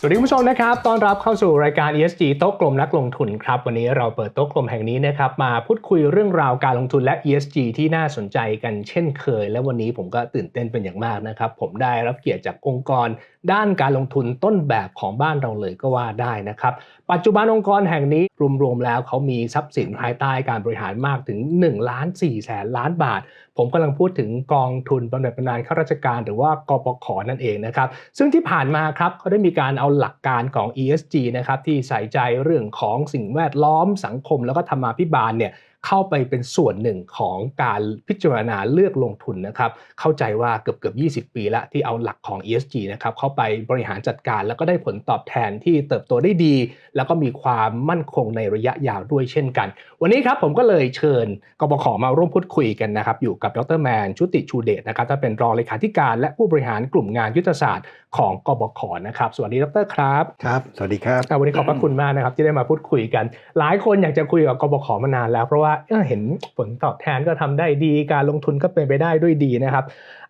สวัสดีคุณผู้ชมนะครับ ต้อนรับเข้าสู่รายการ ESG โต๊ะกลมนักลงทุนครับ วันนี้เราเปิดโต๊ะกลมแห่งนี้นะครับ มาพูดคุยเรื่องราวการลงทุนและ ESG ที่น่าสนใจกันเช่นเคย และวันนี้ผมก็ตื่นเต้นเป็นอย่างมากนะครับ ผมได้รับเกียรติจากองค์กร ด้านการลงทุนต้นแบบของบ้านเราเลยก็ว่าได้นะครับ ปัจจุบันองค์กรแห่งนี้รวมๆแล้วเขามีทรัพย์สินภายใต้การบริหารมากถึง1ล้าน4แสนล้านบาท ผมกำลังพูดถึงกองทุนบำเหน็จบำนาญข้าราชการ หรือว่ากปขนั่นเองนะครับ ซึ่งที่ผ่านมาครับเขาได้มีการเอาหลักการของ ESG นะครับที่ใส่ใจเรื่องของสิ่งแวดล้อมสังคมแล้วก็ธรรมาภิบาลเนี่ย เข้าไปเป็นส่วนหนึ่งของการพิจารณาเลือกลงทุนนะครับเข้าใจว่าเกือบเกือบ20 ปีแล้วที่เอาหลักของ ESG นะครับเข้าไปบริหารจัดการ แล้วก็ได้ผลตอบแทนที่เติบโตได้ดี แล้วก็มีความมั่นคงในระยะยาวด้วยเช่นกัน วันนี้ครับผมก็เลยเชิญกบขมาร่วมพูดคุยกันนะครับอยู่กับดรแมนชุติชูเดชนะครับถ้าเป็นรองเลขาธิการ และผู้บริหารกลุ่มงานยุทธศาสตร์ของกบขนะครับสวัสดีดรครับครับสวัสดีครับอะวันนี้ขอบพระคุณมากนะครับที่ได้มาพูดคุยกัน หลายคนอยากจะคุยกับกบขมานานแล้วเพราะว่าเอ้อเห็นผลตอบแทนก็ทำได้ดีการลงทุนก็เป็นไปได้ด้วยดีนะครับ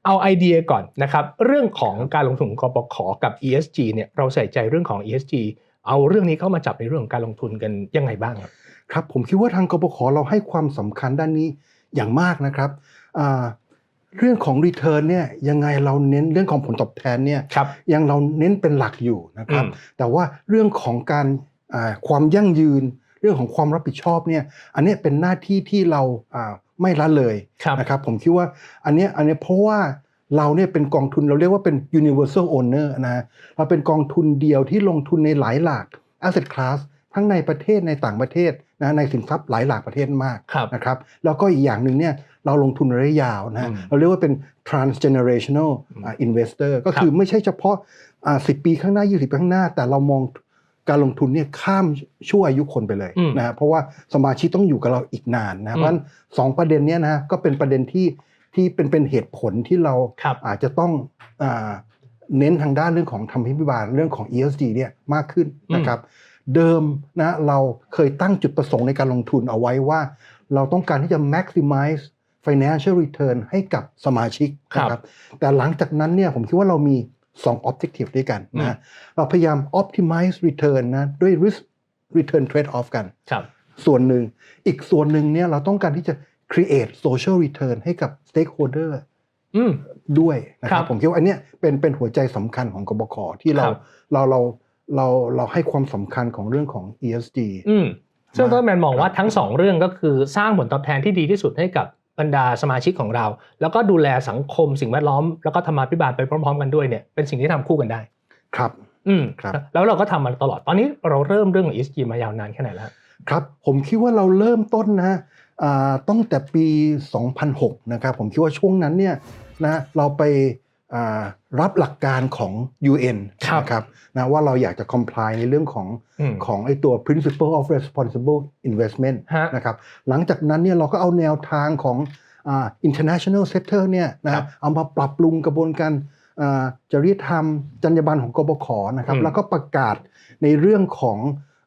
เอาไอเดียก่อนนะครับ เรื่องของการลงทุนของกบขกับ ESG เนี่ยเราใส่ใจเรื่องของ ESG เอาเรื่องนี้เข้ามาจับในเรื่องของการลงทุนกันยังไงบ้างครับครับผมคิดว่าทางกบขเราให้ความสำคัญด้านนี้อย่างมากนะครับอ่าเรื่องของ Return เนี่ยยังไงเราเน้นเรื่องของผลตอบแทนเนี่ยครับยังเราเน้นเป็นหลักอยู่นะครับอืมแต่ว่าเรื่องของการอ่าความยั่งยืน เรื่องของความรับผิดชอบเนี่ยอันเนี้ยเป็นหน้าที่ที่เราอ่าไม่ละเลยครับนะครับผมคิดว่าอันเนี้ยอันเนี้ยเพราะว่าเราเนี่ยเป็นกองทุนเราเรียกว่าเป็น universal owner นะฮะเราเป็นกองทุนเดียวที่ลงทุนในหลายหลาก asset class ทั้งในประเทศในต่างประเทศนะในสินทรัพย์หลายหลากประเทศมากครับนะครับแล้วก็อีกอย่างหนึ่งเนี่ยเราลงทุนระยะยาวนะฮะอืมเราเรียกว่าเป็น transgenerational อ่า investor ก็คือไม่ใช่เฉพาะอ่า10 ปีข้างหน้า 20 ปีข้างหน้า แต่เรามอง การลงทุนเนี่ยข้ามช่วงอายุคนไปเลยอืมนะฮะเพราะว่าสมาชิกต้องอยู่กับเราอีกนานนะอืมเพราะฉะนั้นสองประเด็นเนี้ยนะก็เป็นประเด็นที่ที่เป็นเป็นเหตุผลที่เราครับอาจจะต้องอาเน้นทางด้านเรื่องของธรรมพิบาลเรื่องของ ESG เนี่ยมากขึ้นนะครับเดิมนะเราเคยตั้งจุดประสงค์ในการลงทุนเอาไว้ว่า เราต้องการที่จะ maximize financial return ให้กับสมาชิกนะครับแต่หลังจากนั้นเนี่ยผมคิดว่าเรามี 2 objective ด้วยกันนะเราพยายาม optimize return นะด้วย risk return trade off กันครับส่วนหนึ่งอีกส่วนหนึ่งเนี่ยเราต้องการที่จะ create social return ให้กับ stakeholder อืมด้วยนะคครัรับบผมคิดว่าอันเนี้ยเป็นเป็นหัวใจสำคัญของกบขที่เราครับเราเราเราเราให้ความสำคัญของเรื่องของ ESG อืมซึ่งมาต้นแมนมองว่าครับทั้งสองเรื่องก็คือสร้างผลตอบแทนที่ดีที่สุดให้กับ บรรดาสมาชิกของเรา แล้วก็ดูแลสังคมสิ่งแวดล้อม แล้วก็ธรรมาภิบาลไปพร้อม ๆ กันด้วยเนี่ยเป็นสิ่งที่ทำคู่กันได้ครับอืมครับแล้วเราก็ทำมันตลอดตอนนี้เราเริ่มเรื่องของ ESG มายาวนานแค่ไหนแล้วครับผมคิดว่าเราเริ่มต้นนะอ่าตั้งแต่ปี 2006 นะครับผมคิดว่าช่วงนั้นเนี่ยนะเราไปอ่า รับหลักการของ UN ครับนะครับนะว่าเราอยากจะ comply ในเรื่องของอืมของไอตัว principle of responsible investment ฮะนะครับหลังจากนั้นเนี่ยเราก็เอาแนวทางของอ่า international sector เนี่ยนะครับเอามาปรับปรุงกระบวนการอ่าจริยธรรมจรรยาบรรณของกบขนะครับอืมแล้วก็ประกาศในเรื่องของ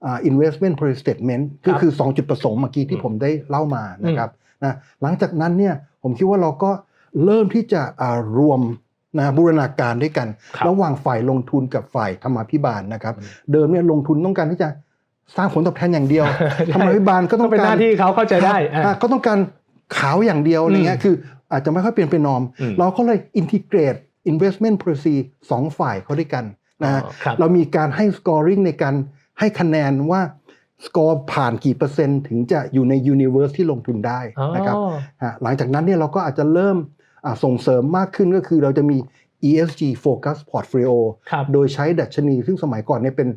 อ่า investment policy statement ก็คือ 2 จุดประสงค์เมื่อกี้ที่ผมได้เล่ามานะครับนะหลังจากนั้นเนี่ยผมคิดว่าเราก็เริ่มที่จะอ่ารวม นะบูรณาการด้วยกันครับระหว่างฝ่ายลงทุนกับฝ่ายธรรมาภิบาลนะครับอืมเดิมเนี่ยลงทุนต้องการที่จะสร้างผลตอบแทนอย่างเดียวธรรมาภิบาลก็ต้ต้อองงเป็นหการน้าที่เขาเข้าใจได้ครับอะอะก็ต้องการขาวอย่างเดียวอะไรเงี้ยคืออาจจะไม่ค่อยเปลี่ยนเป็นนอมอืมเราก็เลย integrate investment policy สองฝ่ายเข้าด้วยกันนะฮะอ๋อครับเรามีการให้ scoring ในการให้คะแนนว่าสกอร์ผ่านกี่เปอร์เซ็นต์ถึงจะอยู่ใน universe ที่ลงทุนได้นะครับอ๋อฮะหลังจากนั้นเนี่ยเราก็อาจจะเริ่มอะ ส่งเสริมมากขึ้นก็คือเราจะมี ESG focus portfolio ครับโดยใช้ดัชนีซึ่งสมัยก่อนเนี่ยเป็น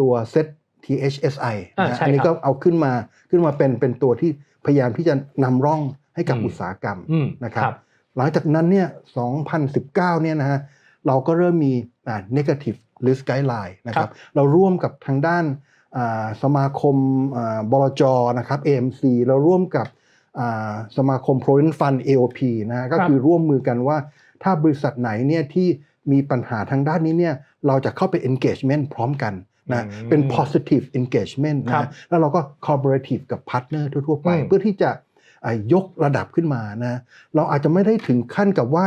ตัว set THSI อ่านะใช่อันนี้ครัก็บเอาขึ้นมาขึ้นมาเป็นเป็นตัวที่พยายามที่จะนำร่องให้กับอืมอุตสาหกรรมอืมนะครับ หลังจากนั้นเนี่ย 2019 เนี่ยนะฮะเราก็เริ่มมีอ่า negative risk guideline นะครับ เราร่วมกับทางด้านอ่าสมาคมอ่าบลจนะครับ AMC เราร่วมกับอ่า สมาคม Provident Fund AOP นะฮะก็คือร่วมมือกันว่า ถ้าบริษัทไหนเนี่ยที่มีปัญหาทางด้านนี้เนี่ยเราจะเข้าไป engagement พร้อมกันนะอืมเป็น positive engagement นะครับฮะแล้วเราก็ collaborative กับ partner ทั่วๆไปอืมเพื่อที่จะอ่ายกระดับขึ้นมานะเราอาจจะไม่ได้ถึงขั้นกับว่า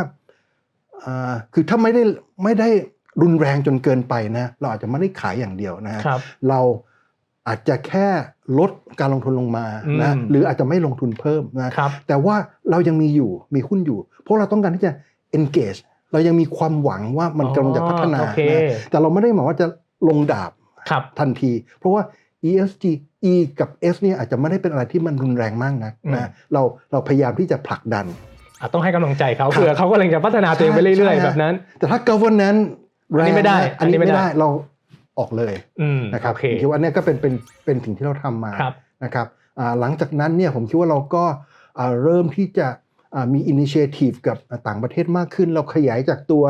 อ่าคือถ้าไม่ได้ไม่ได้รุนแรงจนเกินไปนะเราอาจจะไม่ได้ขายอย่างเดียวนะฮะครับเรา อาจจะแค่ลดการลงทุนลงมานะอืมหรืออาจจะไม่ลงทุนเพิ่มนะครับแต่ว่าเรายังมีอยู่มีหุ้นอยู่ เพราะเราต้องการที่จะ engage เรายังมีความหวังว่ามันกำลังจะพัฒนาอ๋อโอเคนะแต่เราไม่ได้หมายว่าจะลงดาบครับทันที เพราะว่า ESG E กับ S เนี่ยอาจจะไม่ได้เป็นอะไรที่มันรุนแรงมากนะอืมนะเราเราพยายามที่จะผลักดันอะต้องให้กำลังใจเขาครับเผื่อเขากำลังจะพัฒนาตัวเองไปเรื่อยใช่ๆแบบนั้น แต่ถ้า governance อันนี้ไม่ได้แรงะอัอันนนี้นี้ไม่ไม่ได้ได้เรา ออกเลยอืมนะครับโอเคผมคิดว่าอันเนี้ยก็เป็นเป็นเป็นสิ่งที่เราทำมาครับนะครับอ่าหลังจากนั้นเนี่ยผมคิดว่าเราก็อ่าเริ่มที่จะอ่ามีอินิเชทีฟกับต่างประเทศมากขึ้น เราขยายจากตัว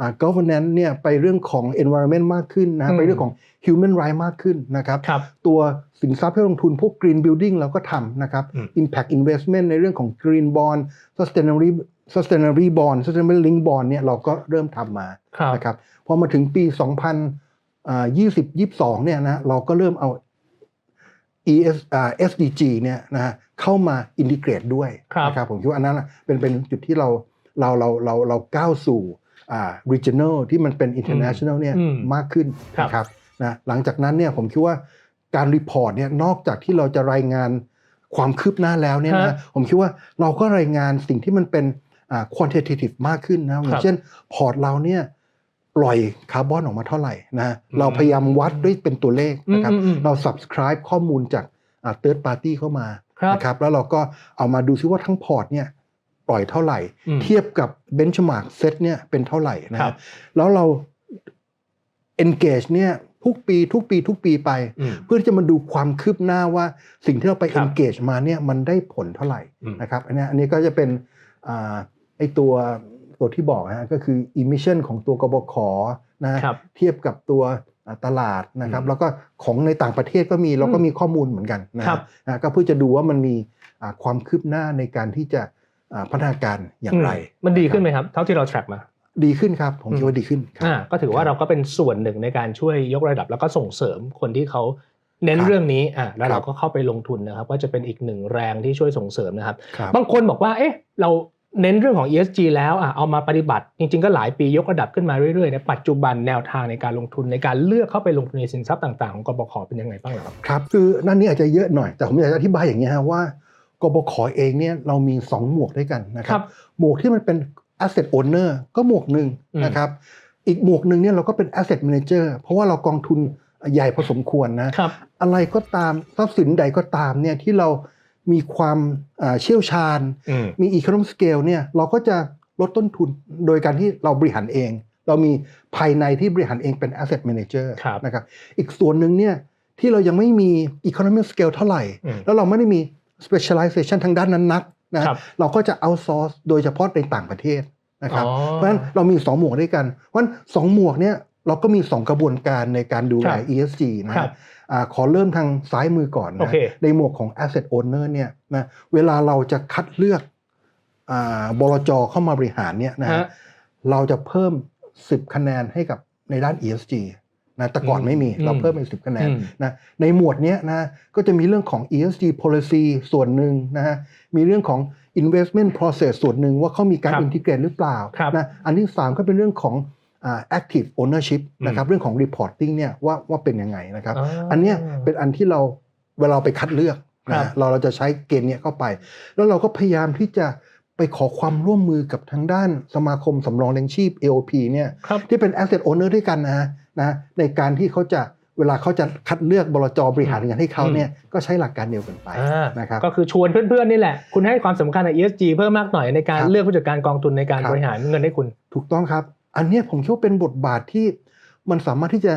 อ่า governance เนี่ยไปเรื่องของ environment มากขึ้นอืนะมไปเรื่องของ human right มากขึ้นนะครับครับตัวสินทรัพย์ให้ลงทุนพวก green building เราก็ทำนะครับอืม impact investment ในเรื่องของ green bond sustainability sustainability bond sustainability link bond เนี่ยเราก็เริ่มทำมาครับนะครับพอมาถึงปี 2020 22เนี่ยนะเราก็เริ่มเอา ES อ่า SDG เนี่ยนะฮะเข้ามาอินทิเกรตด้วยครับนะครับผมคิดว่าอันนั้นน่ะเป็นเป็นจุดที่เราเราเราเราเราก้าวสู่อ่า regional ที่มันเป็น international เนี่ยอืมมากขึ้นครับนะครับนะหลังจากนั้นเนี่ยผมคิดว่าการรีพอร์ตเนี่ยนอกจากที่เราจะรายงานความคืบหน้าแล้วเนี่ยครันะบผมคิดว่าเราก็รายงานสิ่งที่มันเป็นอ่า quantitative มากขึ้นนะอครัย่าบงเช่นพอร์ตเราเนี่ย ปล่อยคาร์บอนออกมาเท่าไหร่นะอืมเราพยายามวัดด้วยเป็นตัวเลขนะครับอืมอืมอืมเรา subscribe ข้อมูลจากอ่า third party เข้ามาครับนะครับแล้วเราก็เอามาดูซิว่าทั้งพอร์ตเนี่ยปล่อยเท่าไหร่อืมเทียบกับ benchmark set เนี่ยเป็นเท่าไหร่นะคครัรับบแล้วเรา engage เนี่ยทุกปีทุกปีทุกปีไปอืมเพื่อที่จะมาดูความคืบหน้าว่าสิ่งที่เราไปครับ engage มาเนี่ยมันได้ผลเท่าไหร่อืมนะครับอันเนี้ยอันนี้ก็จะเป็นอ่าไอตัว ตัวที่บอกนะฮะก็คือ emission ของตัวกบขนะฮะครับเทียบกับตัวอ่าตลาดนะครับอืมแล้วก็ของในต่างประเทศก็มีเราก็มีข้อมูลเหมือนกันนะฮะครับนะก็เพื่อจะดูว่ามันมีอ่าความคืบหน้าในการที่จะอ่าพัฒนาการอย่างไรอืมมันดีขึ้นไหมครับ เท่าที่เรา track มาดีขึ้นครับผมคิดว่าดีขึ้นครับอ่าก็ถือว่าเราก็เป็นส่วนหนึ่งในการช่วยยกระดับแล้วก็ส่งเสริมคนที่เขาเน้นครับเรื่องนี้อ่าแล้วครัเราบก็เข้าไปลงทุนนะครับ ก็จะเป็นอีกหนึ่งแรงที่ช่วยส่งเสริมนะครับครับบางคนบอกว่า เอ๊ะ เรา เน้นเรื่องของ ESG แล้วอะเอามาปฏิบัติจริง ๆ ก็หลายปียกระดับขึ้นมาเรื่อยๆในปัจจุบันแนวทางในการลงทุนในการเลือกเข้าไปลงทุนในสินทรัพย์ต่างๆของกบขเป็นยังไงบ้างเหรอครับครับคือนั่นนี่อาจจะเยอะหน่อยแต่ผมอยากจะอธิบายอย่างนี้ยฮะว่ากบขเองเนี่ยเรามี 2 หมวกด้วยกันนะคครัรับบหมวกที่มันเป็น asset owner ก็หมวกหนึ่งอืมนะครับอีกหมวกหนึ่งเนี่ยเราก็เป็น asset manager เพราะว่าเรากองทุนใหญ่พอสมควรนะครับอะไรก็ตามทรัพย์สินใดก็ตามเนี่ยที่เรา มีความอ่าเชี่ยวชาญอืมมี economic scale เนี่ยเราก็จะลดต้นทุนโดยการที่เราบริหารเอง เรามีภายในที่บริหารเองเป็น asset manager ครับนะครับอีกส่วนหนึ่งเนี่ยที่เรายังไม่มี economic scale เท่าไหร่อืมแล้วเราไม่ได้มี specialization ทางด้านนั้นนักนะครับเราก็จะ outsource โดยเฉพาะในต่างประเทศนะครับอ๋อเพราะฉะนั้นเรามี 2 หมวกด้วยกันเพราะฉะนั้นสองหมวกเนี่ยเราก็มี 2 กระบวนการในการดูแลครับ ESG นะคครัรับบ อ่าขอเริ่มทางซ้ายมือก่อนโอนะเคในหมวกของ asset owner เนี่ยนะเวลาเราจะคัดเลือกอ่าบลจเข้ามาบริหารเนี่ยนะฮะฮะเราจะเพิ่ม 10 คะแนนให้กับในด้าน ESG นะแต่ก่อนไม่มีอืมเราเพิ่มเป็น10คะแนนอืมนะในหมวดเนี้ยนะก็จะมีเรื่องของ ESG policy ส่วนหนึ่งนะฮะมีเรื่องของ investment process ส่วนหนึ่งว่าเขามีการครับ integrate หรือเปล่าครับนะอันที่3ก็เป็นเรื่องของอ่า active ownership อืมนะครับเรื่องของ reporting เนี่ยว่าว่าเป็นยังไงนะครับอ๋ออัอันเนี้ยเป็นอันที่เราเวลาเราไปคัดเลือกครันะบเราเราจะใช้เกณฑ์เนี้ยเข้าไป แล้วเราก็พยายามที่จะไปขอความร่วมมือกับทางด้านสมาคมสำรองเลี้ยงชีพ AOP เนี่ยครับที่เป็น asset owner ด้วยกันนะนะในการที่เขาจะเวลาเขาจะคัดเลือกบลจบริหารเงินให้เขาเนี่ยก็ใช้หลักการเดียวกันไปอ่านะครับก็คือชวนเพื่อนๆนี่แหละ คุณให้ความสำคัญกับ ESG เพิ่มมากหน่อยในการครับเลือกผู้จัดการกองทุนในการครับบริหารเงินให้คุณ ถูกต้องครับ อันเนี้ยผมคิดว่าเป็นบทบาทที่มันสามารถที่จะ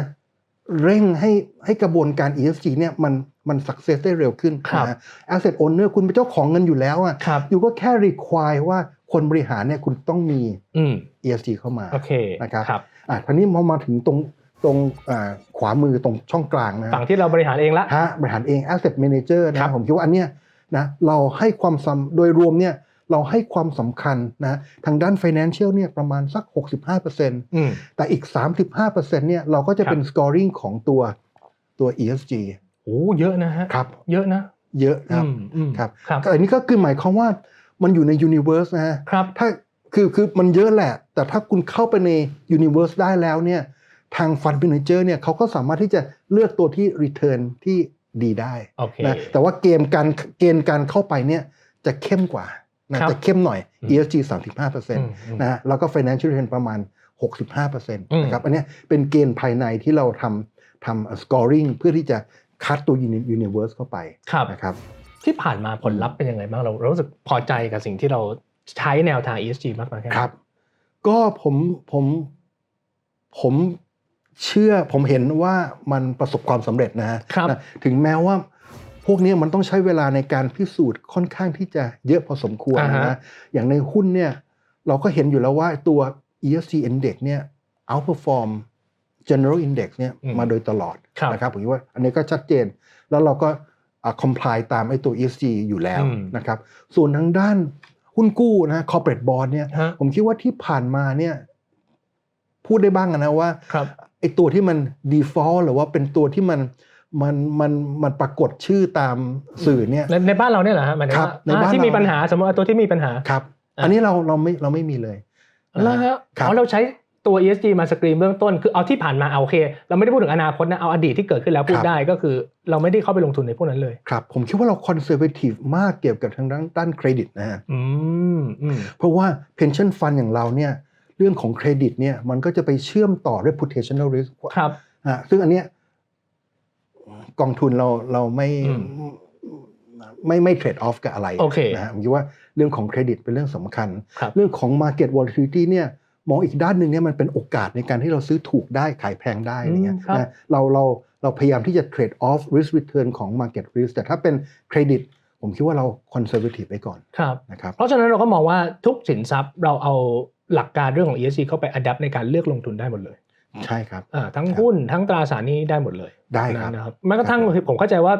เร่งให้ให้กระบวนการ ESG เนี่ยมันมัน success ได้เร็วขึ้นครับนะ asset owner คุณเป็นเจ้าของเงินอยู่แล้วอะครับอยู่ก็แค่ require ว่าคนบริหารเนี่ยคุณต้องมีอืม ESG เข้ามาโอเคนะครับครับอะทีนี้พอมาถึงตรงตรงอ่าขวามือตรงช่องกลางนะฝั่งที่เราบริหารเองละฮะบริหารเอง asset manager ครันะบผมคิดว่าอันเนี้ยนะเราให้ความสำโดยรวมเนี่ย เราให้ความสำคัญนะทางด้าน financial เนี่ยประมาณสัก 65%อืมแต่อีก 35%เนี่ยเราก็จะเป็นครับ scoring ของตัวตัว ESG โอ้เยอะนะฮะครับเยอะนะ เยอะครับอืมอืมครับครับก็อันนี้ก็คือหมายความว่ามันอยู่ใน universe นะฮะครับถ้าคือคือมันเยอะแหละ แต่ถ้าคุณเข้าไปใน Universe ได้แล้วเนี่ยทาง Fund Manager เนี่ยเขาก็สามารถที่จะเลือกตัวที่ Return ที่ดีได้โอเคนะแต่ว่าเกมการเกณฑ์การเข้าไปเนี่ยจะเข้มกว่า นะครับจะเข้มหน่อยอืม ESG 35%อืมอืมนะฮะแล้วก็ Financial Return ประมาณ 65%นอืมะครับอันเนี้ยเป็นเกณฑ์ภายในที่เราทำทำ scoring เพื่อที่จะคัดตัว uni- Universe เข้าไปครับนะครับที่ผ่านมาผลลัพธ์เป็นยังไงบ้างเราเรารู้สึกพอใจกับสิ่งที่เราใช้แนวทาง ESG มากน้อยแค่ไหนครับ ก็ผมผมผมเชื่อผมเห็นว่ามันประสบความสำเร็จนะฮะครับนะถึงแม้ว่า พวกเนี้ยมันต้องใช้เวลาในการพิสูจน์ค่อนข้างที่จะเยอะพอสมควรอ่าฮะนะอย่างในหุ้นเนี่ยเราก็เห็นอยู่แล้วว่าตัว ESG Index เนี่ย outperform General Index เนี่ยมาโดยตลอดครับนะครับผมคิดว่าอันนี้ก็ชัดเจนแล้วเราก็อ่า comply ตามไอ้ตัว ESG อยู่แล้วอืมนะครับส่วนทางด้านหุ้นกู้นะ corporate bond เนี่ยฮะผมคิดว่าที่ผ่านมาเนี่ยพูดได้บ้างอะนะว่าครับไอ้ตัวที่มัน default หรือว่าเป็นตัวที่มัน มันมันมันปรากฏชื่อตามสื่อเนี่ยในในบ้านเราเนี่ยเหรอฮะหมายถึงครับว่าในบ้านอ่าที่มีเราปัญหาสมมติว่าตัวที่มีปัญหาครับอะอันนี้เราเราไม่เราไม่มีเลยแล้วฮะครับอ๋อเราใช้ตัว ESG มาสกรีนเบื้องต้นคือเอาที่ผ่านมาเอาโอเค เราไม่ได้พูดถึงอนาคตนะเอาอดีตที่เกิดขึ้นแล้วพูดได้ก็คือ เราไม่ได้เข้าไปลงทุนในพวกนั้นเลยครับ ผมคิดว่าเรา conservative มากเกี่ยวกับทางด้านด้านเครดิตนะฮะอืมอืมเพราะว่า pension fund อย่างเราเนี่ยเรื่องของเครดิตเนี่ยมันก็จะไปเชื่อมต่อ reputational risk ครับอะซึ่งอันเนี้ย กองทุนเราเราไม่อืมไม่ไม่เทรดออฟกับอะไรโอเคนะฮะผมคิดว่าเรื่องของเครดิตเป็นเรื่องสำคัญครับเรื่องของ market volatility เนี่ยมองอีกด้านหนึ่งเนี่ยมันเป็นโอกาสในการที่เราซื้อถูกได้ขายแพงได้อะไรเงี้ยอืมครับนะเราเราเราพยายามที่จะ trade off risk return ของ market risk แต่ถ้าเป็นเครดิตผมคิดว่าเรา conservative ไปก่อนครับนะครับเพราะฉะนั้นเราก็มองว่าทุกสินทรัพย์เราเอาหลักการเรื่องของ ESG เข้าไปอัดแอปในการเลือกลงทุนได้หมดเลย ใช่ครับอ่าทั้งครับหุ้นทั้งตราสารหนี้ได้หมดเลยได้ครับนะครับแม้กระทั่งครับผมเข้าใจว่า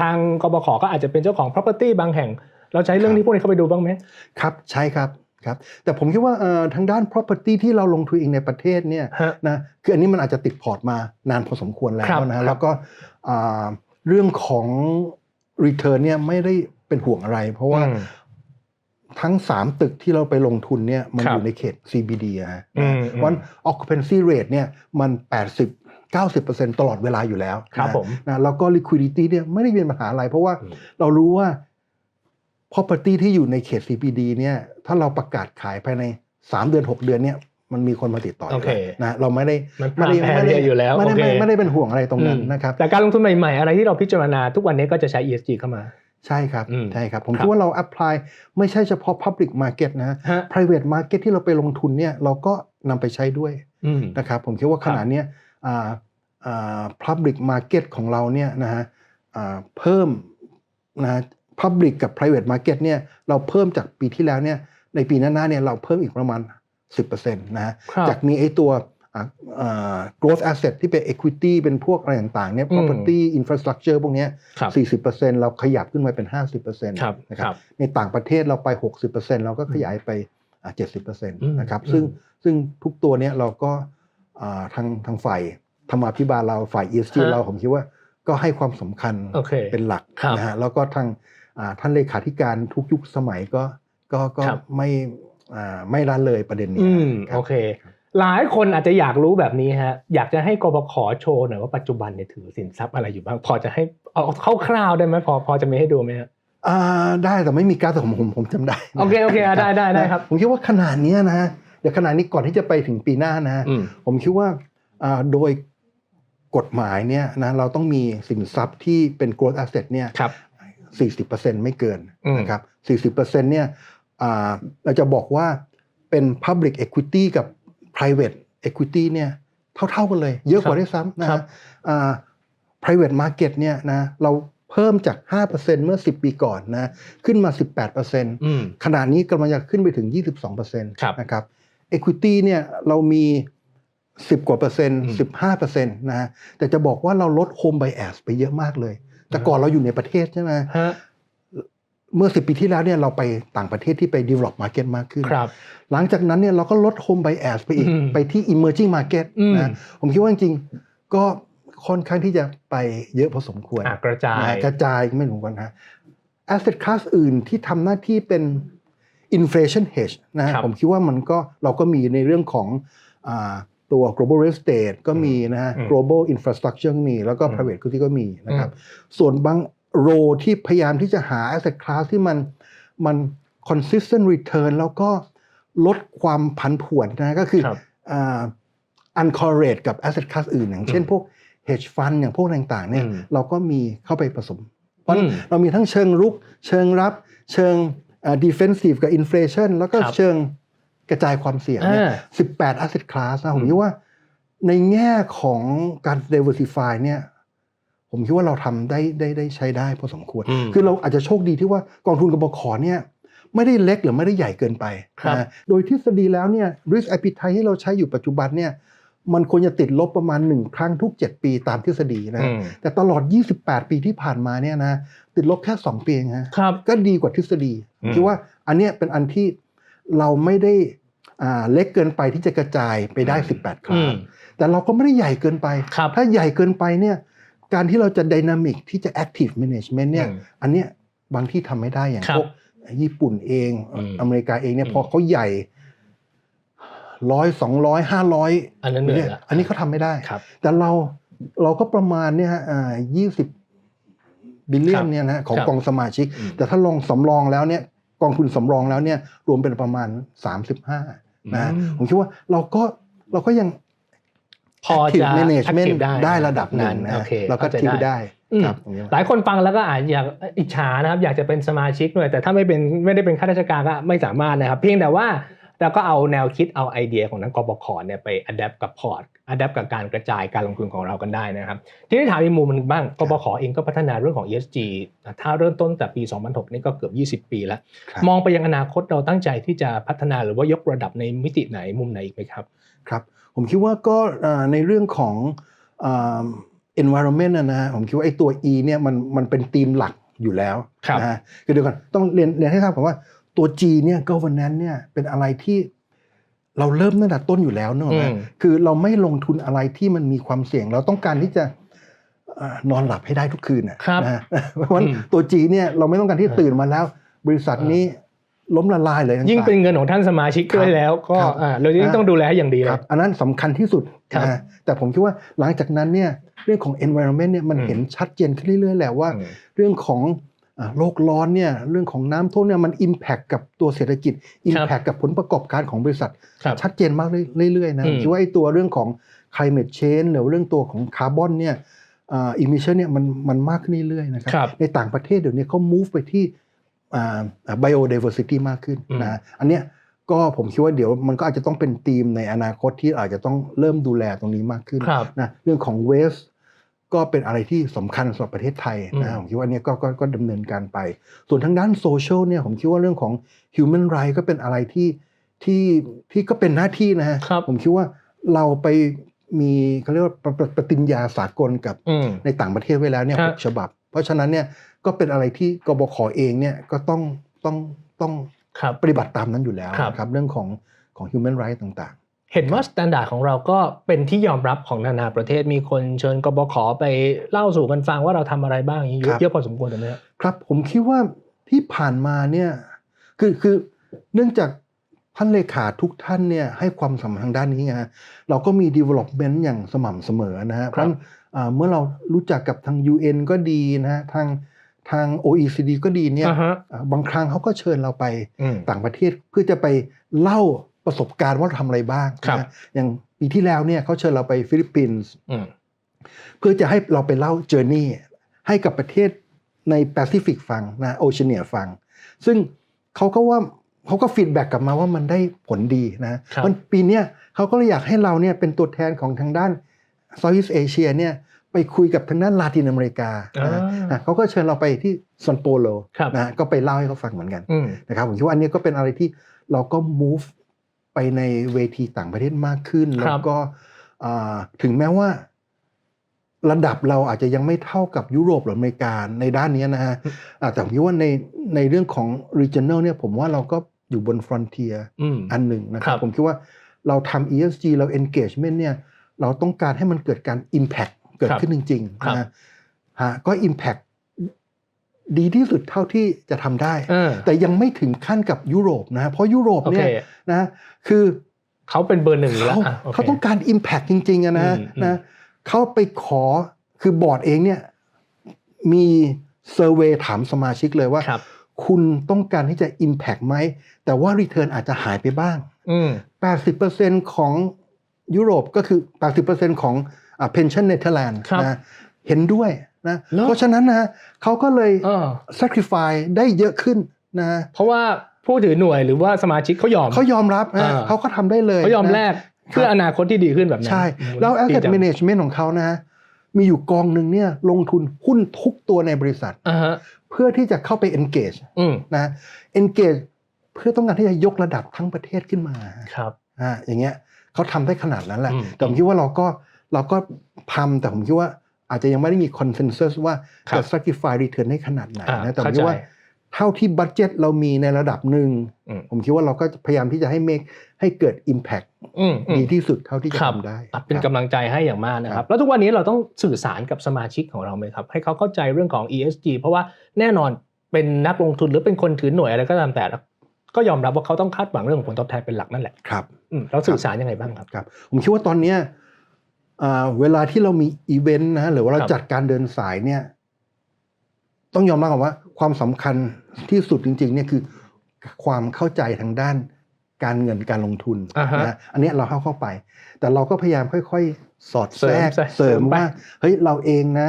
ทางกบขก็อาจจะเป็นเจ้าของ property บางแห่ง เราใช้เรื่องนี้พวกนี้เข้าไปดูบ้างไหมครับใช่ครับครับแต่ผมคิดว่าเอ่อทางด้าน property ที่เราลงทุนเองในประเทศเนี่ยฮะนะคืออันนี้มันอาจจะติดพอร์ตมานานพอสมควรแล้ครัวบนะครับแล้วก็อ่าเรื่องของ return เนี่ยไม่ได้เป็นห่วงอะไร เพราะว่าอืม ทั้ง 3 ตึกที่เราไปลงทุนเนี่ยมันครับอยู่ในเขต CBD อะฮะอืมวัน occupancy rate เนี่ยมัน 80 90%ตลอดเวลาอยู่แล้วครับนะผมนะแล้วก็ liquidity เนี่ยไม่ได้เป็นปัญหาอะไร เพราะว่าอืมเรารู้ว่า property ที่อยู่ในเขต CBD เนี่ยถ้าเราประกาศขายภายใน 3 เดือน 6 เดือนเนี่ยมันมีคนมาติดต่ออโอยู่เคแล้วนะเราไม่ได้มันไม่ได้แพงไม่ได้อยู่แล้วไม่ได้โอเคไม่ไม่ได้เป็นห่วงอะไรตรงนั้นอืมนะครับแต่การลงทุนใหม่ๆ อะไรที่เราพิจารณาทุกวันนี้ก็จะใช้ ESG เข้ามา ใช่ครับอืมใช่ครับ ผมครับคิดว่าเรา apply ไม่ใช่เฉพาะ public market นะฮะ private market ที่เราไปลงทุนเนี่ยเราก็นำไปใช้ด้วยอืมนะครับผมคิดว่าขณะเนี้ยอ่าอ่า public market ของเราเนี่ยนะฮะอ่าเพิ่มนะ public กับ private market เนี่ยเราเพิ่มจากปีที่แล้วเนี่ยในปีหน้าๆเนี่ยเราเพิ่มอีกประมาณ 10%นะฮะครับจากมีไอ้ตัวอ่าอ่า growth asset ที่เป็น equity เป็นพวกอะไรต่างๆเนี่ยอืม property infrastructure พวกเนี้ยครับ40%เราขยับขึ้นมาเป็น50%ครับนะคครัรับบในต่างประเทศเราไป60%เราก็ขยายไปอ่า70%นะครับอืมซึ่งซึ่งทุกตัวเนี้ยเราก็อ่าทางทางฝ่ายธรรมาภิบาลเราฝ่าย ESG ฮะเราผมคิดว่าก็ให้ความสำคัญโอเคเป็นหลักครับนะฮะแล้วก็ทางอ่าท่านเลขาธิการทุกยุคสมัยก็ก็ก็ครับไม่อ่าไม่ละเลยประเด็นนี้อืมครับโอเค หลายคนอาจจะอยากรู้แบบนี้ฮะ อยากจะให้กบขโชว์หน่อยว่าปัจจุบันเนี่ยถือสินทรัพย์อะไรอยู่บ้าง พอจะให้เอาคร่าวๆได้ไหมพอพอจะมีให้ดูไหมฮะอ่าได้แต่ไม่มีการดแต่ผมผมผมจำได้โอเคโอเคอะได้ได้ได้ครับ ผมคิดว่าขนาดเนี้ยนะฮะเดี๋ยวขนาดนี้ก่อนที่จะไปถึงปีหน้านะฮะอืมผมคิดว่าอ่าโดยกฎหมายเนี่ยนะเราต้องมีสินทรัพย์ที่เป็น growth asset เนี่ยครับ40%ไม่เกินอืมนะครับ40%เนี่ยอ่าเราจะบอกว่าเป็น public equity กับ private equity เนี่ยเท่าๆกันเลย เยอะกว่าด้วยซ้ำนะครัฮะบอ่า private market เนี่ยนะเราเพิ่มจาก 5%เมื่อ 10 ปีก่อนนะขึ้นมา 18%อืมขณะนี้กำลังจะขึ้นไปถึง 22%ครับนะครับ equity เนี่ยเรามี 10 กว่าเปอร์เซ็นต์อืม15เปอร์เซ็นต์นะฮะแต่จะบอกว่าเราลด home bias ไปเยอะมากเลย แต่ก่อนเราอยู่ในประเทศใช่ไหมฮะ เมื่อ10ปีที่แล้วเนี่ยเราไปต่างประเทศที่ไป develop market มากขึ้นครับหลังจากนั้นเนี่ยเราก็ลด home bias ไปอีกอืมไปที่ emerging market อืมนะผมคิดว่าจริงๆก็ค่อนข้างที่จะไปเยอะพอสมควรอะกระจายนะฮะกระจายไม่หลงกันฮะ asset class อื่นที่ทำหน้าที่เป็น inflation hedge นะฮะครับผมคิดว่ามันก็เราก็มีในเรื่องของอาตัว global real estate ก็มีนะฮะอืม global infrastructure ก็มีแล้วก็อืม private equity ก็มีนะครับ ส่วนบาง โรที่พยายามที่จะหา asset class ที่มันมัน consistent return แล้วก็ลดความผันผวนนะก็คือครับอ่า uncorrelate กับ asset class อื่น อย่างเช่นอืมพวก hedge fund อย่างพวกต่างๆเนี่ยอืมเราก็มีเข้าไปผสม เพราะอืมเรามีทั้งเชิงรุก เชิงรับ เชิงอ่า defensive กับ inflation แล้วก็ครับเชิงกระจายความเสี่ยงเนี่ยอ่า18 asset class นะผมอืมคิดว่าในแง่ของการ diversify เนี่ย ผมคิดว่าเราทำได้ได้ได้ใช้ได้พอสมควรอืมคือเราอาจจะโชคดีที่ว่ากองทุนกบขเนี่ยไม่ได้เล็กหรือไม่ได้ใหญ่เกินไปครับนะโดยทฤษฎีแล้วเนี่ย risk appetite ที่เราใช้อยู่ปัจจุบันเนี่ยมันควรจะติดลบประมาณ 1 ครั้งทุก 7 ปีตามทฤษฎีนะอืมแต่ตลอด 28 ปีที่ผ่านมาเนี่ยนะติดลบแค่ 2 ปีเองฮะครับก็ดีกว่าทฤษฎีอืมคิดว่าอันเนี้ยเป็นอันที่เราไม่ได้อ่าเล็กเกินไปที่จะกระจายไปได้ 18คอืรั้งมแต่เราก็ไม่ได้ใหญ่เกินไปครับถ้าใหญ่เกินไปเนี่ย การที่เราจะ dynamic ที่จะ active management เนี่ยอืมอันเนี้ยบางที่ทำไม่ได้อย่างครับพวกญี่ปุ่นเองอืมอเมริกาเองเนี่ยอืมพอเขาใหญ่ร้อยสองร้อยห้าร้อยอันนั้นเหนื่อยเนี่ยละอันนี้เขาทำไม่ได้ครับแต่เราเราก็ประมาณเนี่ยฮะยี่สิบบิลเลียครันบเนี่ยนะของครับกองสมาชิกอืมแต่ถ้าลองสำรองแล้วเนี่ยกองทุนสำรองแล้วเนี่ยรวมเป็นประมาณ 35นะอืมผมคิดว่าเราก็เราก็ยัง พอ active จะ management active ได้ได้ระดับหนึ่งนะโอเคเราก็เข้าใจทิวได้ได้อืมครับผมว่าหลายคนฟังแล้วก็อาจอยากอิจฉานะครับ อยากจะเป็นสมาชิกด้วยแต่ถ้าไม่เป็นไม่ได้เป็นข้าราชการก็ไม่สามารถนะครับ เพียงแต่ว่าเราก็เอาแนวคิดเอาไอเดียของนักกบขเนี่ยไปอัดแอปกับพอร์ตอัดแอปกับการกระจายการลงทุนของเรากันได้นะครับ ทีนี้ถามอีกมุมหนึงบ้างกบขเองก็พัฒนาเรื่องของ ESG ถ้าเริ่มต้นแต่ปี 2006 นี่ก็เกือบ 20 ปีแล้วครับมองไปยังอนาคตเราตั้งใจที่จะพัฒนาหรือว่ายกระดับในมิติไหนมุมไหนอีกไหมครับครับ ผมคิดว่าก็เอ่อในเรื่องของเอ่อ environment นะนะฮะผมคิดว่าไอ้ตัว E เนี่ยมันมันเป็นธีมหลักอยู่แล้วครับนะฮะคือเดี๋ยวก่อนต้องเรียนเรียนให้ทราบก่อนว่าตัว G เนี่ย governance เนี่ยเป็นอะไรที่เราเริ่มตั้งแต่ต้นอยู่แล้วเนกอะไหมอืมคือเราไม่ลงทุนอะไรที่มันมีความเสี่ยง เราต้องการที่จะเอ่อนอนหลับให้ได้ทุกคืนนะครับนะฮะเพราะฉะนั้นอืมตัว G เนี่ยเราไม่ต้องการที่ตื่นมาแล้ว บริษัทนี้ ล้มละลายเลยต่างๆยิ่งเป็นเงินของท่านสมาชิกด้วยแล้ว ก็ครับอ่าเรายิ่งต้องดูแลให้อย่างดีเลคยรับ อันนั้นสำคัญที่สุดครับนะฮะแต่ผมคิดว่าหลังจากนั้นเนี่ยเรื่องของ environment เนี่ยมันอืมเห็นชัดเจนขึ้นเรื่อยๆแหละว่าอืมเรื่องของอ่าโลกร้อนเนี่ยเรื่องของน้ำท่วมเนี่ยมัน impact กับตัวเศรษฐกิจ impact กับผลประกอบการของบริษัทครับชัดเจนมากเรื่อยๆนะอืมผมคิดว่าไอ้ตัวเรื่องของ climate change หรือว่าเรื่องตัวของคาร์บอนเนี่ยอ่า emission เนี่ยมันมันมากขึ้นเรื่อยๆนะครับครับในต่างประเทศเดี๋ยวนี้เขา move ไปที่อ่า biodiversity มากขึ้นอืมนะอันเนี้ยก็ผมคิดว่าเดี๋ยวมันก็อาจจะต้องเป็นธีมในอนาคตที่อาจจะต้องเริ่มดูแลตรงนี้มากขึ้นครับนะเรื่องของ waste ก็เป็นอะไรที่สำคัญสำหรับประเทศไทยอืนะมผมคิดว่าอันเนี้ยก็ก็ก็ดำเนินการไป ส่วนทางด้านโซเชียลเนี่ยผมคิดว่าเรื่องของ human right ก็เป็นอะไรที่ที่ที่ก็เป็นหน้าที่นะฮะครับผมคิดว่าเราไปมีเขาเรียกว่าปปปฏิญญาสากลกับอืมในต่างประเทศไว้แล้วเนี่ยครัหบกฉบับ เพราะฉะนั้นเนี่ย ก็เป็นอะไรที่กบขเองเนี่ยก็ต้องต้องต้องครับปฏิบัติตามนั้นอยู่แล้วครับนะครับเรื่องของของ human right ต่างเห็นว่าสแตนดาร์ดของเราก็เป็นที่ยอมรับของนานาประเทศมีคนเชิญกบขไปเล่าสู่กันฟังว่าเราทำอะไรบ้างอย่างนี้เยครัอะบเยอะพอสมควรถูกไหมครับๆครับผมคิดว่าที่ผ่านมาเนี่ยคือคือเนื่องจากท่านเลขาทุกท่านเนี่ยให้ความสำคัญทางด้านนี้ไงฮะเราก็มี development อย่างสม่ำเสมอนะฮะเพราะฉะนั้นอ่าเมื่อเรารู้จักกับทาง UN ก็ดีนะฮะทาง ทาง OECD ก็ดีเนี่ยอ่าฮะอ่าบางครั้งเขาก็เชิญเราไปอืมต่างประเทศเพื่อจะไปเล่าประสบการณ์ว่าเราทำอะไรบ้างครับนะอย่างปีที่แล้วเนี่ยเขาเชิญเราไปฟิลิปปินส์อืมเพื่อจะให้เราไปเล่าเจอร์นี่ให้กับประเทศในแปซิฟิกฟังนะโอเชียเนียฟัง ซึ่งเขาก็ว่าเขาก็ฟีดแบ็กกลับมาว่ามันได้ผลดีนะครับมันปีเนี้ยเขาก็เลยอยากให้เราเนี่ยเป็นตัวแทนของทางด้านเซาท์อีสเอเชียเนี่ย ไปคุยกับทางด้านลาตินอเมริกานะฮะอ่าอะเขาก็เชิญเราไปที่ซอนโปโลครับนะก็ไปเล่าให้เขาฟังเหมือนกันอืมนะครับผมคิดว่าอันนี้ก็เป็นอะไรที่เราก็ move ไปในเวทีต่างประเทศมากขึ้นคแล้รัวบก็อ่าถึงแม้ว่าระดับเราอาจจะยังไม่เท่ากับยุโรปหรืออเมริกาในด้านนี้นะฮะอ่าแต่ผมคิดว่าในในเรื่องของ regional เนี่ยผมว่าเราก็อยู่บน frontier อืมอันหนึ่งนะคครัรับบผมคิดว่าเราทำ ESG เรา engagement เนี่ยเราต้องการให้มันเกิดการ impact เกิดครับขึ้นจริงครับๆนะฮะก็ impact ดีที่สุดเท่าที่จะทำได้เออแต่ยังไม่ถึงขั้นกับยุโรปนะเพราะยุโรปโอเคเนี่ยนะคือเขาเป็นเบอร์หนึ่งอยู่แล้วเขาอะโคเขาต้องการ Impact จริงๆอะนะอืมอืมนะเขาไปขอคือบอร์ดเองเนี่ยมีเซอร์เวยถามสมาชิกเลยว่าครับคุณต้องการที่จะ Impact ไหม แต่ว่า Return อาจจะหายไปบ้างอืม80%ของยุโรปก็คือ 80%ของ อ่า pension Netherlands ครับนะเห็นด้วยนะเหรอเพราะฉะนั้นนะเขาก็เลยเออ sacrifice ได้เยอะขึ้นนะเพราะว่าผู้ถือหน่วยหรือว่าสมาชิกเขายอมเขายอมรับนะอ่าเขาก็ทำได้เลยเขายอมนะแลกเพื่ออนาคตที่ดีขึ้นแบบนั้นใช่อืมแล้วดี asset จัง management ของเขานะมีอยู่กองหนึ่งเนี่ยลงทุนหุ้นทุกตัวในบริษัทอ่าฮะเพื่อที่จะเข้าไป engage อืมนะ engage เพื่อต้องการที่จะยกระดับทั้งประเทศขึ้นมาครับอ่าอย่างเงี้ยเขาทำได้ขนาดนั้นแหละอืมแต่ผมคิดว่าเราก็ เราก็ทำแต่ผมคิดว่าอาจจะยังไม่ได้มี consensus ว่าครับจะ sacrifice return ได้ขนาดไหนอ่านะแต่ผมเข้าคิดใจว่าเท่าที่บัตเจ็ตเรามีในระดับหนึ่งอืมผมคิดว่าเราก็พยายามที่จะให้ make ให้เกิด impact อืมอืมดีที่สุดเท่าที่จะครับทำได้อะเป็นครับกำลังใจให้อย่างมากนะคครัรับบแล้วทุกวันนี้เราต้องสื่อสารกับสมาชิกของเราไหมครับ ให้เขาเข้าใจเรื่องของ ESG เพราะว่าแน่นอนเป็นนักลงทุนหรือเป็นคนถือหน่วยอะไรก็ตามแต่ก็ยอมรับว่าเขาต้องคาดหวังเรื่องของผลตอบแทนเป็นหลักนั่นแหละครับอืมเราสื่อสารยังไงบ้างครับครับ ผมคิดว่าตอนเนี้ยอ่า เวลาที่เรามีอีเวนต์นะหรือว่าเราครับจัดการเดินสายเนี่ย ต้องยอมรับก่อนว่า ความสำคัญที่สุดจริง ๆ เนี่ยคือ ความเข้าใจทางด้านการเงินการลงทุนอ่าฮะนะอันเนี้ยเราเข้าเข้าไป แต่เราก็พยายามค่อย ๆ สอดแทรกเสริมเสริมเสริมไปว่าเฮ้ยเราเองนะ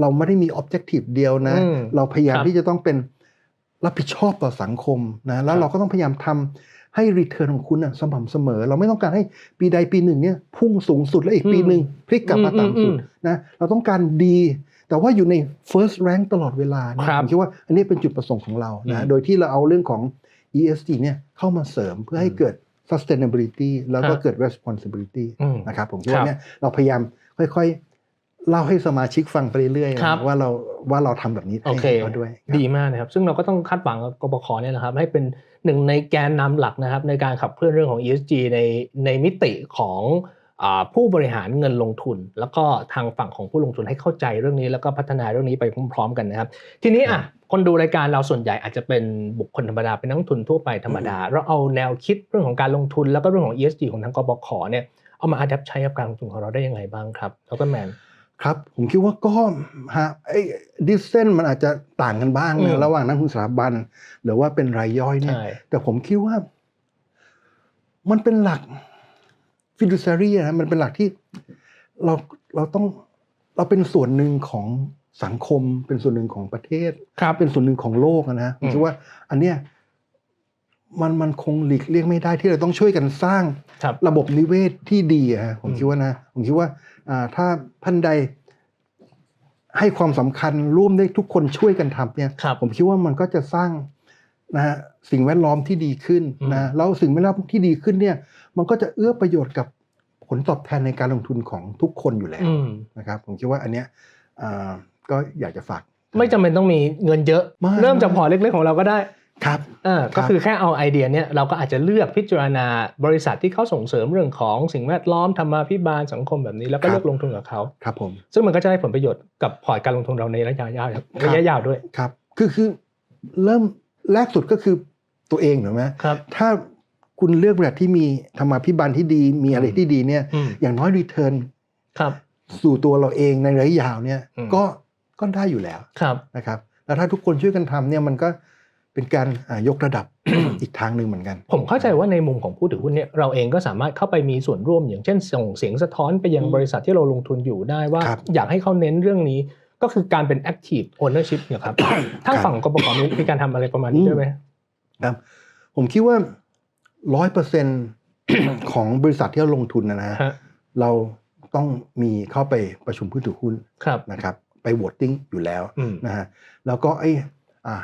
เราไม่ได้มีออบเจกตีฟเดียวนะอืมเราพยายามครับที่จะต้องเป็นรับผิดชอบต่อสังคมนะแล้ควรับเราก็ต้องพยายามทำ ให้รีเทิร์นของคุณอะสม่ำเสมอ เราไม่ต้องการให้ปีใดปีหนึ่งเนี่ยพุ่งสูงสุดแล้วอีกปีหนึ่งพลิกกลับมาอืมต่ำสุดอืมนะเราต้องการดี แต่ว่าอยู่ใน first rank ตลอดเวลานะครับผมคิดว่าอันนี้เป็นจุดประสงค์ของเราอืนะมโดยที่เราเอาเรื่องของ ESG เนี่ยเข้ามาเสริมเพื่อให้เกิด sustainability แล้วก็ครับเกิด responsibility อืมนะครับผมคิดครัว่าบเนี่ยเราพยายามค่อยๆเล่าให้สมาชิกฟังไปเรื่อยๆครับนะว่าเราว่าเราทำแบบนี้โอเคให้เขาด้วยครับดีมากนะครับ ซึ่งเราก็ต้องคาดหวังกับกบขเนี่ยนะครับ ให้เป็น หนึ่งในแกนนำหลักนะครับในการขับเคลื่อนเรื่องของ ESG ในในมิติของอาผู้บริหารเงินลงทุน แล้วก็ทางฝั่งของผู้ลงทุนให้เข้าใจเรื่องนี้ แล้วก็พัฒนาเรื่องนี้ไปพร้อมๆกันนะครับ ทีนี้อะคนดูรายการเราส่วนใหญ่อาจจะเป็นบุคคลธรรมดาเป็นนักลงทุนทั่วไปธรรมดา เราเอาแนวคิดเรื่องของการลงทุน แล้วก็เรื่องของ ESG ของทางกบขเนี่ยเอามาอัดแอปใช้กับการลงทุนของเราได้ยังไงบ้างครับดรแมน ครับ ผมคิดว่าก็ฮะไอ้ดิสเซนมันอาจจะต่างกันบ้างอืมนะระหว่างนักทุนสถาบัน หรือว่าเป็นรายย่อยเนี่ยใช่แต่ผมคิดว่า มันเป็นหลักฟิดูซารีนะมันเป็นหลักที่เราเราต้องเราเป็นส่วนหนึ่งของสังคมเป็นส่วนหนึ่งของประเทศครับเป็นส่วนหนึ่งของโลกอะนะผมคิดว่า อันเนี้ยมันมันคงหลีกเลี่ยงไม่ได้ที่เราต้องช่วยกันสร้างครับระบบนิเวศที่ดีอะฮะผมอืมคิดว่านะ ผมคิดว่าอ่า ถ้าท่านใดให้ความสำคัญร่วมได้ทุกคนช่วยกันทำเนี่ยครับผมคิดว่ามันก็จะสร้างนะฮะสิ่งแวดล้อมที่ดีขึ้นอืมนะแล้วสิ่งแวดล้อมที่ดีขึ้นเนี่ย มันก็จะเอื้อประโยชน์กับผลตอบแทนในการลงทุนของทุกคนอยู่แล้วอืมนะครับ ผมคิดว่าอันเนี้ยอ่าก็อยากจะฝาก ไม่จำเป็นต้องมีเงินเยอะไม่เริ่มจากพอร์ตเล็กๆของเราก็ได้ ครับเออครัก็บคือแค่เอาไอเดียเนี้ยเราก็อาจจะเลือกพิจารณาบริษัทที่เขาส่งเสริมเรื่องของสิ่งแวดล้อมธรรมาภิบาลสังคมแบบนี้แล้วก็ครับเลือกลงทุนกับเขาครับผมซึ่งมันก็จะได้ผลประโยชน์กับพอร์ตการลงทุนเราในระยะยาวครับระยะยาวด้วยครับคือคือเริ่มแรกสุดก็คือตัวเองถูกไหมครับถ้าคุณเลือกบริษัทที่มีธรรมาภิบาลที่ดีมีอะไรที่ดีเนี่ยอืมอย่างน้อยรีเทิร์นครับสู่ตัวเราเองในระยะยาวเนี่ยอืมก็ก็ได้อยู่แล้วครับนะครับแล้วถ้าทุกคนช่วยกันทำเนี่ยมันก็ เป็นการอ่ายกระดับอีกทางหนึ่งเหมือนกัน ผมเข้าใจว่าในมุมของผู้ถือหุ้นเนี่ยเราเองก็สามารถเข้าไปมีส่วนร่วมอย่างเช่น ส่งเสียงสะท้อนไปยังอืมบริษัทที่เราลงทุนอยู่ได้ว่าครับอยากให้เขาเน้นเรื่องนี้ก็คือการเป็น active ownership เนี่ยครับทางฝั่งกบขมีมีการทำอะไรประมาณนี้ด้วยไหมครับผมคิดว่าร้อยเปอร์เซ็นของบริษัทที่เราลงทุนนะนะฮะเราต้องมีเข้าไปประชุมผู้ถือหุ้นครับนะครับ ไปโหวตติ้งอยู่แล้วอืมนะฮะแล้วก็ไอ้อ่า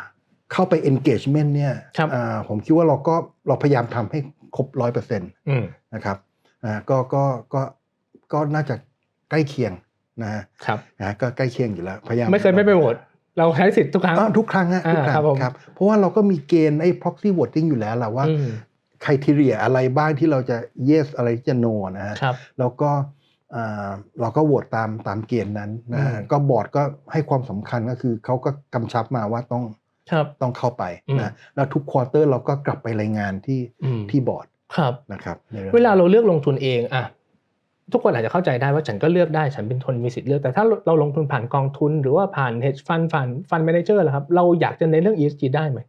เข้าไป engagement เนี่ยครับอ่าผมคิดว่าเราก็เราพยายามทำให้ครบร้อยเปอร์เซ็นต์อืมนะครับอ่าก็ก็ก็ก็น่าจะใกล้เคียงนะฮะครับนะก็ใกล้เคียงอยู่แล้ว พยายามไม่เคยไม่ไปโหวตเราใช้สิทธิ์ทุกครั้งอ่าทุกครั้งฮะทุกครั้อ่าครับผมงครับเพราะว่าเราก็มีเกณฑ์ไอ้ proxy voting อยู่แล้วแหละว่าอืมคุณทีเรียอะไรบ้างที่เราจะ yes อะไรที่จะ no นะฮะครับแล้วก็อ่าเราก็โหวตตามตามเกณฑ์นั้นนะอืมก็บอร์ดก็ให้ความสำคัญก็คือเขาก็กำชับมาว่าต้องครับ ต้องเข้าไปอืมนะแล้วทุกควอเตอร์เราก็กลับไปรายงานที่อืมที่บอร์ดครับนะครับในรื่องเวลาเราเลือกลงทุนเองอะทุกคนอาจจะเข้าใจได้ว่าฉันก็เลือกได้ฉันเป็นคนมีสิทธิ์เลือกแต่ถ้าเราลงทุนผ่านกองทุน หรือว่าผ่าน hedge fund ผ่านฟัน manager ล่ะครับ เราอยากจะเน้นเรื่อง ESG ได้ไหม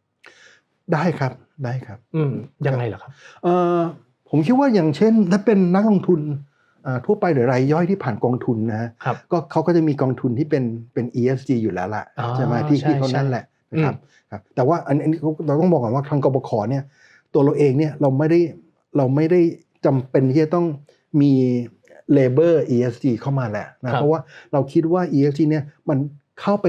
ได้ครับได้ครับ อืมยังไงเหรอครับเอ่อผมคิดว่าอย่างเช่น ถ้าเป็นนักลงทุนอ่าทั่วไปหรือรายย่อยที่ผ่านกองทุนนะฮะครับก็เขาก็จะมีกองทุนที่เป็นเป็น ESG อยู่แล้วล่ะอ๋อใช่ไหมที่ใช่ที่เขาใช่นั่นแหละ นะครับครับแต่ว่าอันอันนี้เราต้องบอกก่อนว่าทางกบขเนี่ยตัวเราเองเนี่ยเราไม่ได้เราไม่ได้จำเป็นที่จะต้องมีเลเบอร์ ESG เข้ามาแหละนะเพราะว่าเราคิดว่า ESG เนี่ยมันเข้าไป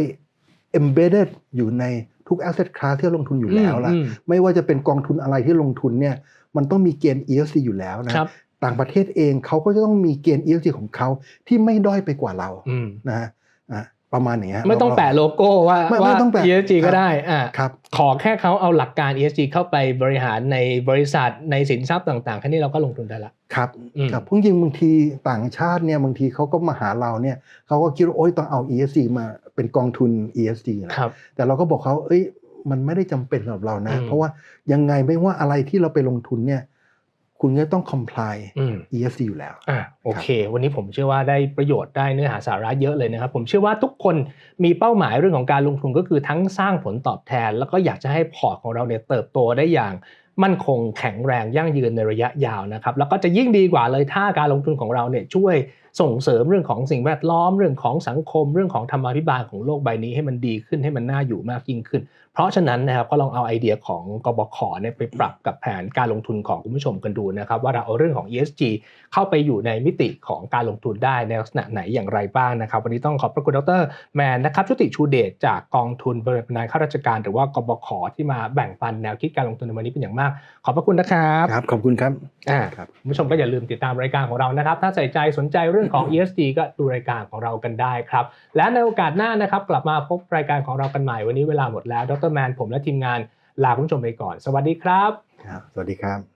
embedded อยู่ในทุก asset class ที่เราลงทุนอยู่แล้วล่ะอืมไม่ว่าจะเป็นกองทุนอะไรที่ลงทุนเนี่ยมันต้องมีเกณฑ์ ESG อยู่แล้วนะครับต่างประเทศเองเขาก็จะต้องมีเกณฑ์ ESG ของเขาที่ไม่ด้อยไปกว่าเราอืมนะฮะอะ ประมาณอย่างเงี้ยไม่ต้องแปะโลโก้ว่าไม่ไม่ว่าต้องแปะ ESG ครัก็บได้อ่าครับขอแค่เขาเอาหลักการ ESG เข้าไปบริหารในบริษัทในสินทรัพย์ต่างๆแค่นี้เราก็ลงทุนได้ละครับอืมครับเพราะจริงๆบางทีต่างชาติเนี่ยบางทีเขาก็มาหาเราเนี่ยเขาก็คิดว่าโอ๊ยต้องเอา ESG มาเป็นกองทุน ESG นะครับแต่เราก็บอกเขาเอ้ยมันไม่ได้จำเป็นสำหรับเรานะอืมเพราะว่ายังไงไม่ว่าอะไรที่เราไปลงทุนเนี่ย คุณก็ต้อง comply อืม ESG อยู่แล้วอะโอเค วันนี้ผมเชื่อว่าได้ประโยชน์ได้เนื้อหาสาระเยอะเลยนะครับ ผมเชื่อว่าทุกคนมีเป้าหมายเรื่องของการลงทุนก็คือทั้งสร้างผลตอบแทน แล้วก็อยากจะให้พอร์ตของเราเนี่ยเติบโตได้อย่างมั่นคงแข็งแรงยั่งยืนในระยะยาวนะครับ แล้วก็จะยิ่งดีกว่าเลยถ้าการลงทุนของเราเนี่ยช่วย ส่งเสริมเรื่องของสิ่งแวดล้อมเรื่องของสังคม เรื่องของธรรมาภิบาลของโลกใบนี้ให้มันดีขึ้นให้มันน่าอยู่มากยิ่งขึ้น เพราะฉะนั้นนะครับก็ลองเอาไอเดียของกบขเนี่ยไปปรับกับแผนการลงทุนของคุณผู้ชมกันดูนะครับ ว่าเราเอาเรื่องของ ESG เข้าไปอยู่ในมิติของการลงทุนได้ในลักษณะไหนอย่างไรบ้างนะครับ วันนี้ต้องขอบพระคุณดรแมนนะครับชุติชูเดชจากกองทุนบริษัทนายข้าราชการ หรือว่ากบขที่มาแบ่งปันแนวคิดการลงทุนในวันนี้เป็นอย่างมาก ขอบพระคุณนะครับครับขอบคุณครับอ่าครับคุณผู้ชมก็อย่าลืมติดตามรายการของเรานะครับ ถ้าใส่ใจสนใจเรื่องของ ESG ก็ดูรายการของเรากันได้ครับ และในโอกาสหน้านะครับ กลับมาพบรายการของเรากันใหม่วันนี้เวลาหมดแล้วดรแมนผมและทีมงานลาคุณผู้ชมไปก่อน สวัสดีครับ ครับ สวัสดีครับ